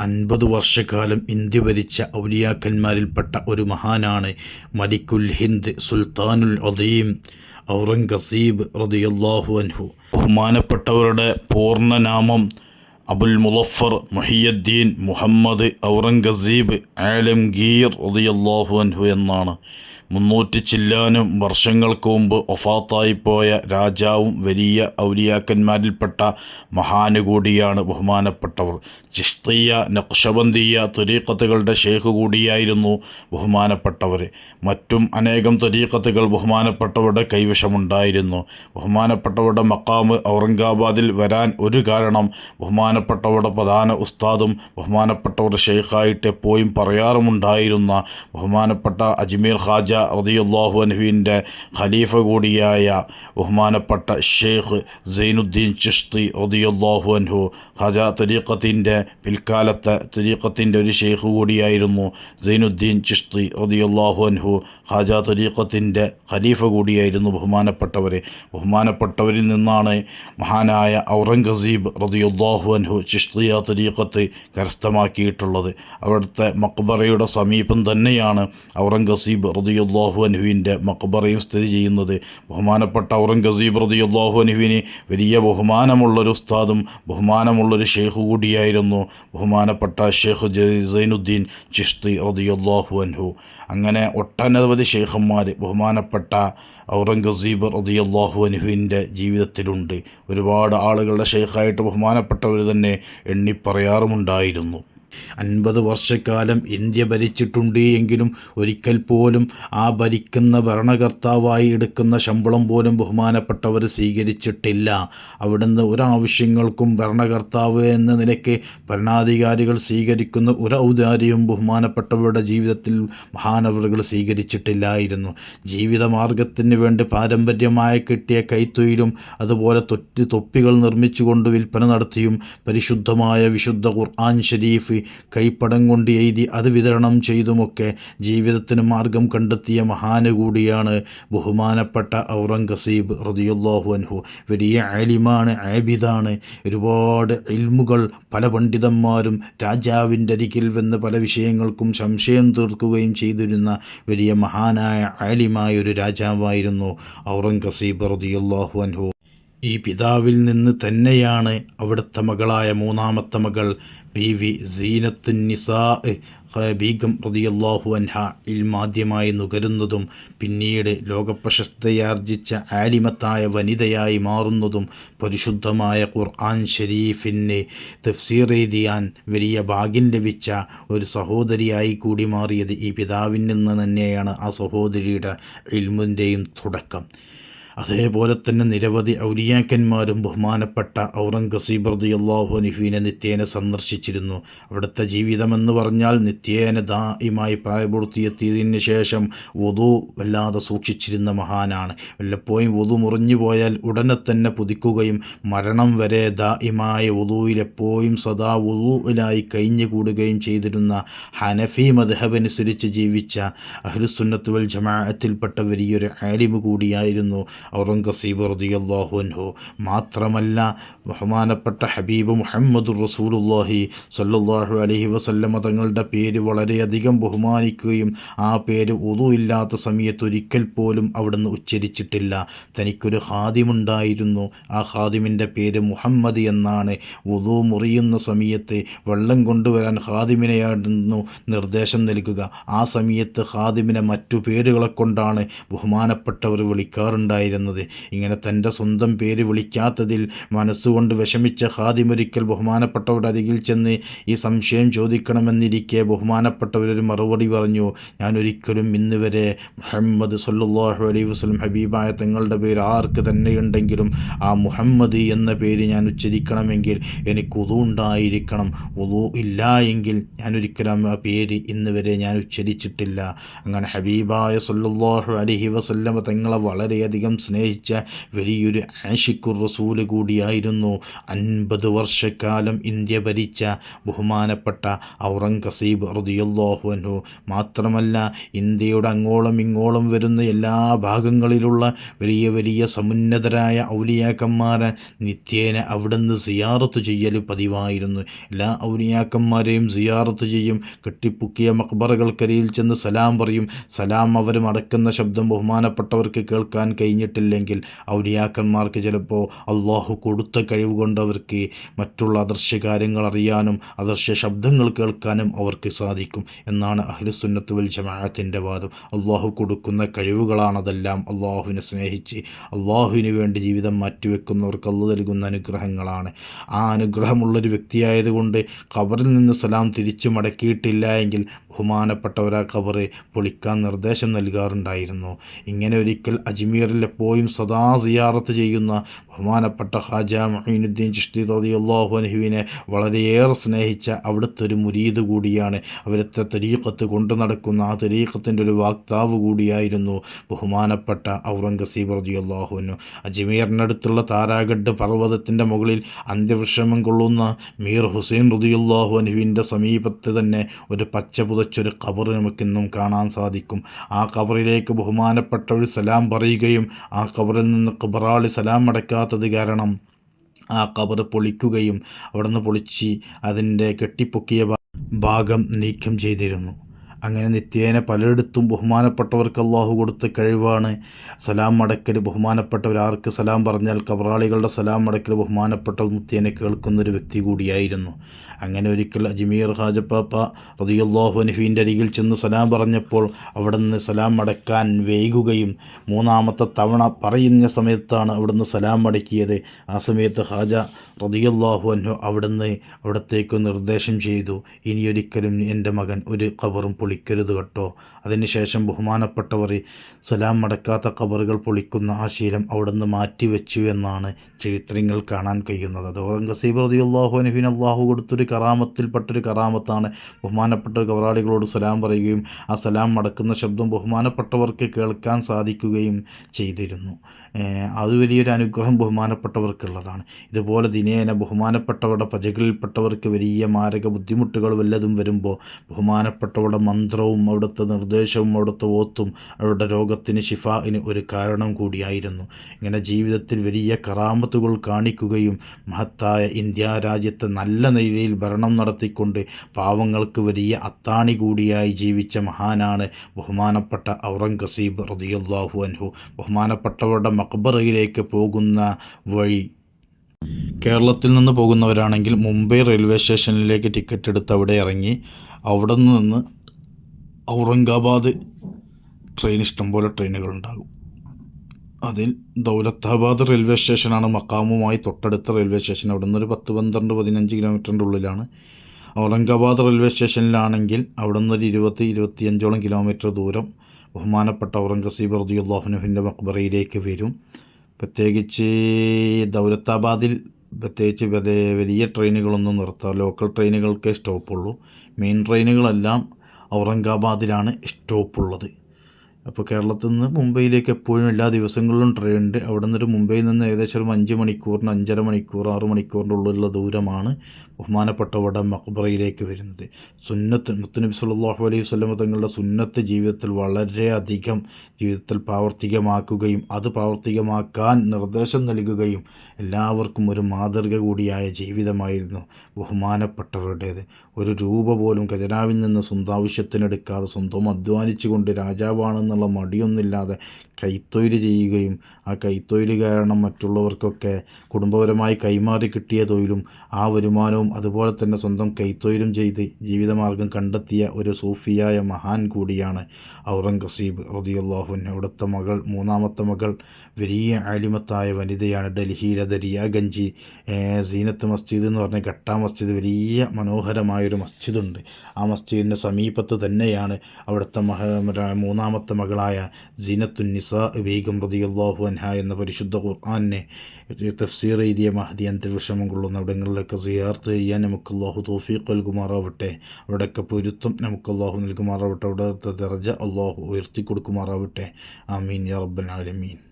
അൻപത് വർഷക്കാലം ഇന്ത്യ ഭരിച്ച ഔലിയാക്കന്മാരിൽപ്പെട്ട ഒരു മഹാനാണ് മലിക്കുൽ ഹിന്ദ് സുൽത്താനുൽ അദീം ഔറംഗസീബ് റതിയല്ലാഹു അൻഹു. ബഹുമാനപ്പെട്ടവരുടെ പൂർണനാമം അബുൽ മുലഫർ മുഹിയദ്ദീൻ മുഹമ്മദ് ഔറംഗസീബ് ആലംഗീർ റളിയല്ലാഹു അൻഹു എന്നാണ്. മുന്നൂറ്റി ചില്ലാനും വർഷങ്ങൾക്ക് മുമ്പ് ഒഫാത്തായിപ്പോയ രാജാവും വലിയ ഔലിയാക്കന്മാരിൽപ്പെട്ട മഹാനുകൂടിയാണ് ബഹുമാനപ്പെട്ടവർ. ചിഷ്തീയ നക്ഷബന്ദിയ തുരീക്കത്തുകളുടെ ഷേഖ് കൂടിയായിരുന്നു ബഹുമാനപ്പെട്ടവർ. മറ്റും അനേകം തുരീക്കത്തുകൾ ബഹുമാനപ്പെട്ടവരുടെ കൈവശമുണ്ടായിരുന്നു. ബഹുമാനപ്പെട്ടവരുടെ മക്കാമ് ഔറംഗാബാദിൽ വരാൻ ഒരു കാരണം ബഹുമാനപ്പെട്ടവരുടെ പ്രധാന ഉസ്താദും ബഹുമാനപ്പെട്ടവരുടെ ഷെയ്ഖായിട്ട് എപ്പോഴും പറയാറുമുണ്ടായിരുന്ന ബഹുമാനപ്പെട്ട അജ്മീർ ഖാജ റതിയുല്ലാഹു അൻഹുവിന്റെ ഖലീഫ കൂടിയായ ബഹുമാനപ്പെട്ട ഷെയ്ഖ് സൈനുദ്ദീൻ ചിഷ്തി റതിയുല്ലാഹു അൻഹു. ഖാജ തരീഖത്തിന്റെ പിൽക്കാലത്തെ തരീഖത്തിന്റെ ഒരു ഷെയ്ഖ് കൂടിയായിരുന്നു സൈനുദ്ദീൻ ചിഷ്തി റതിയുല്ലാഹു അൻഹു. ഖാജ തരീഖത്തിന്റെ ഖലീഫ കൂടിയായിരുന്നു ബഹുമാനപ്പെട്ടവർ. ബഹുമാനപ്പെട്ടവരിൽ നിന്നാണ് മഹാനായ ഔറംഗസീബ് റതിയുല്ലാഹു അൻഹു ചിഷ്തിയ തരീഖത്ത് കരസ്ഥമാക്കിയിട്ടുള്ളത്. അവിടുത്തെ മക്ബറയുടെ സമീപം തന്നെയാണ് ഔറംഗസീബ് റതിയുല്ലാഹു അൻഹുവിന്റെ മക്ബറയും സ്ഥിതി ചെയ്യുന്നത്. ബഹുമാനപ്പെട്ട ഔറംഗസീബ് റതിയുല്ലാഹു അൻഹുവിന് വലിയ ബഹുമാനമുള്ളൊരു ഉസ്താദും ബഹുമാനമുള്ളൊരു ഷെയ്ഖ് കൂടിയായിരുന്നു. ബഹുമാനപ്പെട്ട ഷെയ്ഖ് സൈനുദ്ദീൻ ചിഷ്തി റതിയുല്ലാഹു അൻഹു. അങ്ങനെ ഒട്ടനവധി ഷെയ്ഖന്മാർ ബഹുമാനപ്പെട്ട ഔറംഗസീബ് റതിയുല്ലാഹു അൻഹുവിന്റെ ജീവിതത്തിലുണ്ട്. ഒരുപാട് ആളുകളുടെ ഷെയ്ഖായിട്ട് ബഹുമാനപ്പെട്ടവർ തന്നെ എണ്ണിപ്പറയാറുമുണ്ടായിരുന്നു അൻപത് വർഷക്കാലം ഇന്ത്യ ഭരിച്ചിട്ടുണ്ട് എങ്കിലും ഒരിക്കൽ പോലും ആ ഭരിക്കുന്ന ഭരണകർത്താവായി എടുക്കുന്ന ശമ്പളം പോലും ബഹുമാനപ്പെട്ടവർ സ്വീകരിച്ചിട്ടില്ല. അവിടുന്ന് ഒരാവശ്യങ്ങൾക്കും ഭരണകർത്താവ് എന്ന നിലയ്ക്ക് ഭരണാധികാരികൾ സ്വീകരിക്കുന്ന ഒരു ഔദാര്യവും ബഹുമാനപ്പെട്ടവരുടെ ജീവിതത്തിൽ മഹാനവറുകൾ സ്വീകരിച്ചിട്ടില്ലായിരുന്നു. ജീവിതമാർഗത്തിന് വേണ്ടി പാരമ്പര്യമായി കിട്ടിയ കൈത്തൊയിലും അതുപോലെ തൊറ്റി തൊപ്പികൾ നിർമ്മിച്ചുകൊണ്ട് വിൽപ്പന നടത്തിയും പരിശുദ്ധമായ വിശുദ്ധ ഖുർആൻ ഷരീഫ് കൈപ്പടം കൊണ്ട് എഴുതി അത് വിതരണം ചെയ്തുമൊക്കെ ജീവിതത്തിന് മാർഗം കണ്ടെത്തിയ മഹാന് കൂടിയാണ് ബഹുമാനപ്പെട്ട ഔറംഗസീബ് റതിയുല്ലാഹു അൻഹു. വലിയ ആലിമാണ് ആബിദാണ്. ഒരുപാട് ഇൽമുകൾ പല പണ്ഡിതന്മാരും രാജാവിന്റെ അരികിൽ വന്ന് പല വിഷയങ്ങൾക്കും സംശയം തീർക്കുകയും ചെയ്തിരുന്ന വലിയ മഹാനായ ആലിമായ ഒരു രാജാവായിരുന്നു ഔറംഗസീബ് റതിയുല്ലാഹു അൻഹു. ഈ പിതാവിൽ നിന്ന് തന്നെയാണ് അവിടുത്തെ മകളായ മൂന്നാമത്തെ മകൾ ബി വി സീനത്തുന്നിസാ ബീഗം റതിയല്ലാഹു അൻഹ ഇൽമാദ്യമായി നുകരുന്നതും പിന്നീട് ലോകപ്രശസ്തയാർജിച്ച ആലിമത്തായ വനിതയായി മാറുന്നതും പരിശുദ്ധമായ ഖുർആൻ ഷരീഫിന് തഫ്സീർ എഴുതിയാൻ വലിയ ഭാഗ്യം ലഭിച്ച ഒരു സഹോദരിയായി കൂടി മാറിയത് ഈ പിതാവിൽ നിന്ന് തന്നെയാണ് ആ സഹോദരിയുടെ ഇൽമിന്റെയും തുടക്കം. അതേപോലെ തന്നെ നിരവധി ഔലിയാക്കന്മാരും ബഹുമാനപ്പെട്ട ഔറംഗസീബ് റളിയല്ലാഹു അൻഹുവിനെ നിത്യേന സന്ദർശിച്ചിരുന്നു. അവിടുത്തെ ജീവിതമെന്ന് പറഞ്ഞാൽ നിത്യേന ദായിമായി പ്രായപൂർത്തിയെത്തിയതിന് ശേഷം വധു വല്ലാതെ സൂക്ഷിച്ചിരുന്ന മഹാനാണ്. വല്ലപ്പോഴും വധു മുറിഞ്ഞു പോയാൽ ഉടനെ തന്നെ പുതുക്കുകയും മരണം വരെ ദായിമായ വധുവിൽ എപ്പോഴും സദാ വധുവിലായി കഴിഞ്ഞുകൂടുകയും ചെയ്തിരുന്ന ഹനഫി മദ്ഹബനുസരിച്ച് ജീവിച്ച അഹ്ലുസുന്നത്ത് വൽ ജമാഅത്തിൽപ്പെട്ട വലിയൊരു ആലിമ് കൂടിയായിരുന്നു. ഔറംഗസീബ് റളിയല്ലാഹു അൻഹു മാത്രമല്ല ബഹുമാനപ്പെട്ട ഹബീബ് മുഹമ്മദ് റസൂലുല്ലാഹി സല്ലാഹു അലഹി വസല്ലമ തങ്ങളുടെ പേര് വളരെയധികം ബഹുമാനിക്കുകയും ആ പേര് ഉതു ഇല്ലാത്ത സമയത്ത് ഒരിക്കൽ പോലും അവിടുന്ന് ഉച്ചരിച്ചിട്ടില്ല. തനിക്കൊരു ഹാദിമുണ്ടായിരുന്നു ആ ഹാദിമിന്റെ പേര് മുഹമ്മദ് എന്നാണ്. ഉതു മുറിയുന്ന സമയത്ത് വെള്ളം കൊണ്ടുവരാൻ ഹാദിമിനെയായിരുന്നു നിർദ്ദേശം നൽകുക. ആ സമയത്ത് ഹാദിമിനെ മറ്റു പേരുകളെ കൊണ്ടാണ് ബഹുമാനപ്പെട്ടവർ വിളിക്കാറുണ്ടായിരുന്നത്. ഇങ്ങനെ തന്റെ സ്വന്തം പേര് വിളിക്കാത്തതിൽ മനസ്സുകൊണ്ട് വിഷമിച്ച ഹാദിമൊരിക്കൽ ബഹുമാനപ്പെട്ടവരുടെ അരികിൽ ചെന്ന് ഈ സംശയം ചോദിക്കണമെന്നിരിക്കെ ബഹുമാനപ്പെട്ടവരൊരു മറുപടി പറഞ്ഞു ഞാൻ ഒരിക്കലും ഇന്ന് വരെ മുഹമ്മദ് സല്ലാഹു അലൈഹി വസ്ലം ഹബീബായ തങ്ങളുടെ പേര് ആർക്ക് തന്നെയുണ്ടെങ്കിലും ആ മുഹമ്മദ് എന്ന പേര് ഞാൻ ഉച്ചരിക്കണമെങ്കിൽ എനിക്ക് ഉതു ഉണ്ടായിരിക്കണം. ഉതു ഇല്ല എങ്കിൽ ഞാൻ ഒരിക്കലും ആ പേര് ഇന്ന് വരെ ഞാൻ ഉച്ചരിച്ചിട്ടില്ല. അങ്ങനെ ഹബീബായ സല്ലാഹു അലഹി വസല്ലമ തങ്ങളെ വളരെയധികം സ്നേഹിച്ച വലിയൊരു ആഷിഖുർ റസൂൽ കൂടിയായിരുന്നു അൻപത് വർഷക്കാലം ഇന്ത്യ ഭരിച്ച ബഹുമാനപ്പെട്ട ഔറംഗസീബ് അൻഹു. മാത്രമല്ല ഇന്ത്യയുടെ അങ്ങോളം ഇങ്ങോളം വരുന്ന എല്ലാ ഭാഗങ്ങളിലുള്ള വലിയ വലിയ സമുന്നതരായ ഔലിയാക്കന്മാരെ നിത്യേന അവിടുന്ന് സിയാറത്ത് ചെയ്യൽ പതിവായിരുന്നു. എല്ലാ ഔലിയാക്കന്മാരെയും സിയാറത്ത് ചെയ്യും കെട്ടിപ്പുക്കിയ മക്ബറകൾക്കരിയിൽ ചെന്ന് സലാം പറയും. സലാം അവർ മടക്കുന്ന ശബ്ദം ബഹുമാനപ്പെട്ടവർക്ക് കേൾക്കാൻ കഴിഞ്ഞിട്ടില്ലെങ്കിൽ ഔലിയാക്കന്മാർക്ക് ചിലപ്പോൾ അള്ളാഹു കൊടുത്ത കഴിവ് കൊണ്ട് അവർക്ക് മറ്റുള്ള അദർശ്യ കാര്യങ്ങൾ അറിയാനും അദർശ്യ ശബ്ദങ്ങൾ കേൾക്കാനും അവർക്ക് സാധിക്കും എന്നാണ് അഹ്ലുസുന്നത്ത് വൽ ജമാഅത്തിന്റെ വാദം. അള്ളാഹു കൊടുക്കുന്ന കഴിവുകളാണതെല്ലാം അള്ളാഹുവിനെ സ്നേഹിച്ച് അള്ളാഹുവിന് വേണ്ടി ജീവിതം മാറ്റിവെക്കുന്നവർക്ക് അള്ളു നൽകുന്ന അനുഗ്രഹങ്ങളാണ്. ആ അനുഗ്രഹമുള്ളൊരു വ്യക്തിയായതുകൊണ്ട് ഖബറിൽ നിന്ന് സലാം തിരിച്ചു മടക്കിയിട്ടില്ല എങ്കിൽ ബഹുമാനപ്പെട്ടവരാ ഖബറ് പൊളിക്കാൻ നിർദ്ദേശം നൽകാറുണ്ടായിരുന്നു. ഇങ്ങനെ ഒരിക്കൽ അജ്മീറിൽ എപ്പോഴും സദാ സിയാറത്ത് ചെയ്യുന്ന ബഹുമാനപ്പെട്ട ഹാജ മൊഹീനുദ്ദീൻ ചിഷ്തി റളിയല്ലാഹു അൻഹുവിനെ വളരെയേറെ സ്നേഹിച്ച അവിടുത്തെ ഒരു മുരീദ് കൂടിയാണ്. അവിടുത്തെ തെരീക്കത്ത് കൊണ്ടു നടക്കുന്ന ആ തെരീക്കത്തിന്റെ ഒരു വാക്താവ് കൂടിയായിരുന്നു ബഹുമാനപ്പെട്ട ഔറംഗസീബ് റതി അള്ളാഹുവിനു അജ്മീറിനടുത്തുള്ള താരാഗഡ് പർവതത്തിന്റെ മുകളിൽ അന്ത്യവിഷമം കൊള്ളുന്ന മീർ ഹുസൈൻ റളിയല്ലാഹു അനുവിന്റെ സമീപത്ത് തന്നെ ഒരു പച്ച പുതച്ചൊരു കബറ് നമുക്കിന്നും കാണാൻ സാധിക്കും. ആ കബറിലേക്ക് ബഹുമാനപ്പെട്ട ഒരു സലാം പറയുകയും ആ ഖബറിൽ നിന്ന് ഖബറാളി സലാം അടക്കാത്തത് കാരണം ആ കബർ പൊളിക്കുകയും അവിടെ നിന്ന് പൊളിച്ച് അതിന്റെ കെട്ടിപ്പൊക്കിയ ഭാഗം നീക്കം ചെയ്തിരുന്നു. അങ്ങനെ നിത്യേന പലയിടത്തും ബഹുമാനപ്പെട്ടവർക്ക് അള്ളാഹു കൊടുത്ത കഴിവാണ്. സലാം മടക്കൽ ബഹുമാനപ്പെട്ടവർ ആർക്ക് സലാം പറഞ്ഞാൽ കബറാളികളുടെ സലാം മടക്കൽ ബഹുമാനപ്പെട്ട നിത്യേനെ കേൾക്കുന്നൊരു വ്യക്തി കൂടിയായിരുന്നു. അങ്ങനെ ഒരിക്കൽ അജ്മീർ ഹാജപ്പാപ്പ റതിയുല്ലാഹു അനഫീന്റെ അരികിൽ ചെന്ന് സലാം പറഞ്ഞപ്പോൾ അവിടെ നിന്ന് സലാം മടക്കാൻ വൈകുകയും മൂന്നാമത്തെ തവണ പറയുന്ന സമയത്താണ് അവിടുന്ന് സലാം മടക്കിയത് ആ സമയത്ത് ഹാജ റതിയുള്ളാഹു അൻഹു അവിടുന്ന് അവിടത്തേക്ക് നിർദ്ദേശം ചെയ്തു. ഇനിയൊരിക്കലും എന്റെ മകൻ ഒരു ഖബറും പൊളിക്കരുത് കേട്ടോ. അതിനുശേഷം ബഹുമാനപ്പെട്ടവർ സലാം മടക്കാത്ത കബറുകൾ പൊളിക്കുന്ന ആ ശീലം അവിടുന്ന് മാറ്റിവെച്ചു എന്നാണ് ചരിത്രങ്ങൾ കാണാൻ കഴിയുന്നത്. അത് ഔറംഗസീബ് റതിയുള്ളാഹു നബീൻ അള്ളാഹു കൊടുത്തൊരു കറാമത്തിൽപ്പെട്ടൊരു കറാമത്താണ്. ബഹുമാനപ്പെട്ട കവറാളികളോട് സലാം പറയുകയും ആ സലാം മടക്കുന്ന ശബ്ദം ബഹുമാനപ്പെട്ടവർക്ക് കേൾക്കാൻ സാധിക്കുകയും ചെയ്തിരുന്നു. അത് വലിയൊരു അനുഗ്രഹം ബഹുമാനപ്പെട്ടവർക്കുള്ളതാണ്. ഇതുപോലെ ദിനേന ബഹുമാനപ്പെട്ടവരുടെ പ്രജകളിൽപ്പെട്ടവർക്ക് വലിയ മാരക ബുദ്ധിമുട്ടുകൾ വല്ലതും വരുമ്പോൾ ബഹുമാനപ്പെട്ടവരുടെ മന്ത്രവും അവിടുത്തെ നിർദ്ദേശവും അവിടുത്തെ ഓത്തും അവരുടെ രോഗത്തിന് ഷിഫാഇന് ഒരു കാരണം കൂടിയായിരുന്നു. ഇങ്ങനെ ജീവിതത്തിൽ വലിയ കറാമത്തുകൾ കാണിക്കുകയും മഹത്തായ ഇന്ത്യ രാജ്യത്തെ നല്ല നിലയിൽ ഭരണം നടത്തിക്കൊണ്ട് പാവങ്ങൾക്ക് വലിയ അത്താണി കൂടിയായി ജീവിച്ച മഹാനാണ് ബഹുമാനപ്പെട്ട ഔറംഗസീബ് റതിയല്ലാഹു അൻഹു. ബഹുമാനപ്പെട്ടവരുടെ മക്ബറയിലേക്ക് പോകുന്ന വഴി കേരളത്തിൽ നിന്ന് പോകുന്നവരാണെങ്കിൽ മുംബൈ റെയിൽവേ സ്റ്റേഷനിലേക്ക് ടിക്കറ്റ് എടുത്ത് അവിടെ ഇറങ്ങി അവിടെ നിന്ന് ഔറംഗാബാദ്. ട്രെയിൻ ഇഷ്ടംപോലെ ട്രെയിനുകളുണ്ടാകും. അതിൽ ദൗലത്താബാദ് റെയിൽവേ സ്റ്റേഷനാണ് മക്കാമുമായി തൊട്ടടുത്ത റെയിൽവേ സ്റ്റേഷൻ. അവിടെ നിന്ന് ഒരു പത്ത് പന്ത്രണ്ട് പതിനഞ്ച് കിലോമീറ്ററിന്റെ ഉള്ളിലാണ്. ഔറംഗാബാദ് റെയിൽവേ സ്റ്റേഷനിലാണെങ്കിൽ അവിടെ നിന്നൊരു ഇരുപത്തി ഇരുപത്തിയഞ്ചോളം കിലോമീറ്റർ ദൂരം ബഹുമാനപ്പെട്ട ഔറംഗസീബ് റദിയുല്ലാഹുനുഹിന്റെ മക്ബറയിലേക്ക് വരും. പ്രത്യേകിച്ച് ദൗലത്താബാദിൽ പ്രത്യേകിച്ച് വലിയ ട്രെയിനുകളൊന്നും നിർത്താം ലോക്കൽ ട്രെയിനുകൾക്കേ സ്റ്റോപ്പുള്ളൂ. മെയിൻ ട്രെയിനുകളെല്ലാം ഔറംഗാബാദിലാണ് സ്റ്റോപ്പുള്ളത് അപ്പോൾ കേരളത്തിൽ നിന്ന് മുംബൈയിലേക്ക് എപ്പോഴും എല്ലാ ദിവസങ്ങളിലും ട്രെയിൻ ഉണ്ട് അവിടെ നിന്നൊരു മുംബൈയിൽ നിന്ന് ഏകദേശം ഒരു അഞ്ച് മണിക്കൂറിന് അഞ്ചര മണിക്കൂർ ആറ് മണിക്കൂറിന്റെ ഉള്ളിലുള്ള ദൂരമാണ് ബഹുമാനപ്പെട്ട ബഹുമാനപ്പെട്ടവരുടെ മക്ബറയിലേക്ക് വരുന്നത്. സുന്നത്ത് മുത്തുനബി സല്ലല്ലാഹു അലൈഹി വസല്ലമ തങ്ങളുടെ സുന്നത്ത് ജീവിതത്തിൽ വളരെയധികം ജീവിതത്തിൽ പ്രാവർത്തികമാക്കുകയും അത് പ്രാവർത്തികമാക്കാൻ നിർദ്ദേശം നൽകുകയും എല്ലാവർക്കും ഒരു മാതൃക കൂടിയായ ജീവിതമായിരുന്നു ബഹുമാനപ്പെട്ടവരുടേത്. ഒരു രൂപ പോലും ഖജനാവിൽ നിന്ന് സ്വന്തം ആവശ്യത്തിനെടുക്കാതെ സ്വന്തം അധ്വാനിച്ചുകൊണ്ട് രാജാവാണെന്നുള്ള മടിയൊന്നുമില്ലാതെ കൈത്തൊഴിൽ ചെയ്യുകയും ആ കൈത്തൊഴിൽ കാരണം മറ്റുള്ളവർക്കൊക്കെ കുടുംബപരമായി കൈമാറി കിട്ടിയ തൊഴിലും ആ വരുമാനവും അതുപോലെ തന്നെ സ്വന്തം കൈത്തൊഴിലും ചെയ്ത് ജീവിതമാർഗം കണ്ടെത്തിയ ഒരു സൂഫിയായ മഹാൻ കൂടിയാണ് ഔറംഗസീബ് റതിയുള്ളാഹുൻ അവിടുത്തെ മകൾ മൂന്നാമത്തെ മകൾ വലിയ അലിമത്തായ വനിതയാണ് ഡൽഹിയിലെ ദരിയാഗഞ്ചി സീനത്ത് മസ്ജിദ് എന്ന് പറഞ്ഞ ഘട്ടാ മസ്ജിദ്. വലിയ മനോഹരമായൊരു മസ്ജിദുണ്ട്. ആ മസ്ജിദിന്റെ സമീപത്ത് തന്നെയാണ് അവിടുത്തെ മഹ മൂന്നാമത്തെ മൂന്നാമത്തെ മകളായ സീനത്തുൻ നിസാ ബീഗം റതിയുള്ളാഹു അൻഹ എന്ന പരിശുദ്ധ ഖുർആാനെ തഫ്സീർ എഴുതിയ മഹദി അന്തരീക്ഷമം കൊള്ളുന്ന അവിടങ്ങളിലൊക്കെ സിയാർത്ത് ചെയ്യാൻ നമുക്ക് അള്ളാഹു തോഫീഖ് നൽകുമാറാവട്ടെ. അവിടെയൊക്കെ പൊരുത്തം നമുക്ക് അള്ളാഹു നൽകുമാറാവട്ടെ. അവിടെ ദർജ അള്ളാഹു ഉയർത്തി കൊടുക്കുമാറാവട്ടെ ആമീൻ യാ റബ്ബൽ ആലമീൻ.